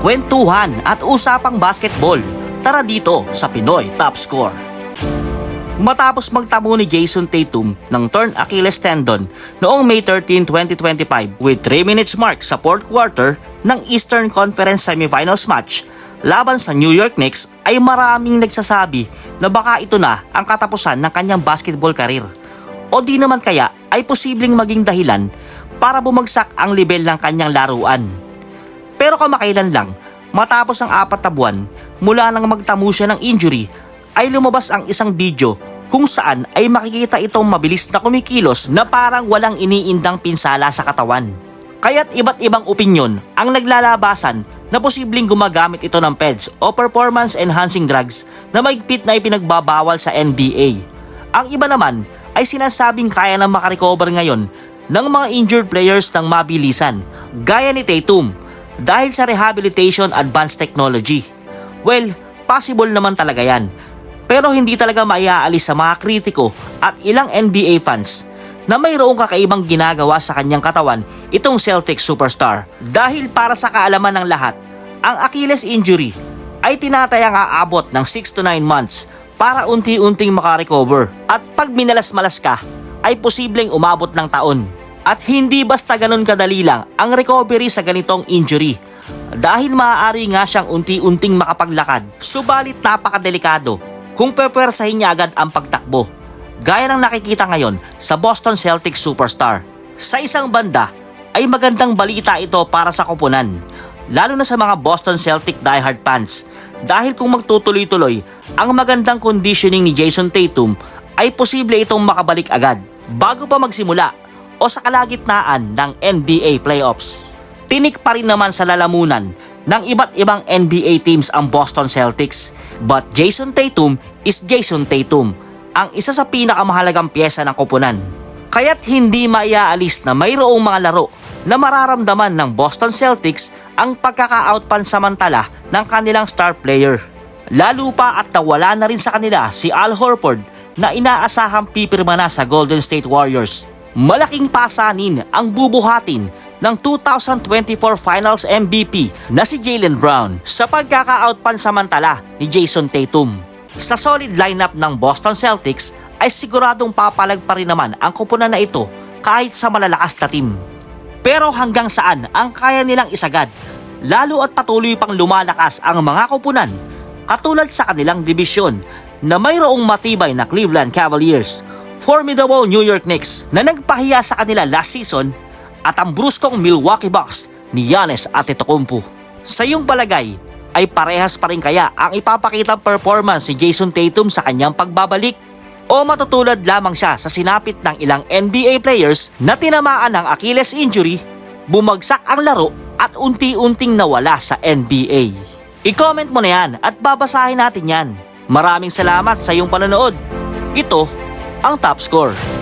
kwentuhan at usapang basketball. Tara dito sa Pinoy Top Score. Matapos magtamo ni Jason Tatum ng torn Achilles tendon noong May 13, 2025 with 3 minutes mark sa fourth quarter ng Eastern Conference Semifinals match laban sa New York Knicks ay maraming nagsasabi na baka ito na ang katapusan ng kanyang basketball career. O di naman kaya ay posibleng maging dahilan para bumagsak ang level ng kanyang laruan. Pero kamakailan lang, matapos ang apat na buwan mula nang magtamo siya ng injury, ay lumabas ang isang video kung saan ay makikita itong mabilis na kumikilos na parang walang iniindang pinsala sa katawan. Kaya't iba't ibang opinyon ang naglalabasan na posibleng gumagamit ito ng PEDS o performance enhancing drugs na maigpit na ipinagbabawal sa NBA. Ang iba naman ay sinasabing kaya na makarecover ngayon ng mga injured players ng mabilisan, gaya ni Tatum, dahil sa rehabilitation advanced technology. Well, possible naman talaga yan. Pero hindi talaga maiaalis sa mga kritiko at ilang NBA fans na mayroong kakaibang ginagawa sa kanyang katawan itong Celtics superstar. Dahil para sa kaalaman ng lahat, ang Achilles injury ay tinatayang aabot ng 6 to 9 months para unti-unting makarecover. At pag minalas-malas ka, ay posibleng umabot ng taon. At hindi basta ganun kadali lang ang recovery sa ganitong injury. Dahil maaari nga siyang unti-unting makapaglakad, subalit napakadelikado kung pepwersahin niya agad ang pagtakbo. Gaya ng nakikita ngayon sa Boston Celtics superstar. Sa isang banda, ay magandang balita ito para sa kupunan, lalo na sa mga Boston Celtic diehard fans. Dahil kung magtutuloy-tuloy, ang magandang conditioning ni Jason Tatum ay posible itong makabalik agad bago pa magsimula o sa kalagitnaan ng NBA playoffs. Tinik pa rin naman sa lalamunan ng iba't ibang NBA teams ang Boston Celtics. But Jason Tatum is Jason Tatum, ang isa sa pinakamahalagang pyesa ng koponan. Kaya't hindi maiaalis na mayroong mga laro na mararamdaman ng Boston Celtics ang pagkaka-out pansamantala ng kanilang star player. Lalo pa at nawala na rin sa kanila si Al Horford na inaasahang pipirma na sa Golden State Warriors. Malaking pasanin ang bubuhatin ng 2024 Finals MVP na si Jalen Brown sa pagkaka-out pansamantala ni Jason Tatum. Sa solid lineup ng Boston Celtics ay siguradong papalag pa rin naman ang kupunan na ito kahit sa malalakas na team. Pero hanggang saan ang kaya nilang isagad lalo at patuloy pang lumalakas ang mga kupunan katulad sa kanilang dibisyon na mayroong matibay na Cleveland Cavaliers, formidable New York Knicks na nagpahiya sa kanila last season at ang bruskong Milwaukee Bucks ni Giannis Antetokounmpo. Sa iyong palagay, ay parehas pa rin kaya ang ipapakitang performance ni Jason Tatum sa kanyang pagbabalik? O matutulad lamang siya sa sinapit ng ilang NBA players na tinamaan ng Achilles injury, bumagsak ang laro at unti-unting nawala sa NBA? I-comment mo na yan at babasahin natin yan. Maraming salamat sa iyong panonood. Ito ang Top Score.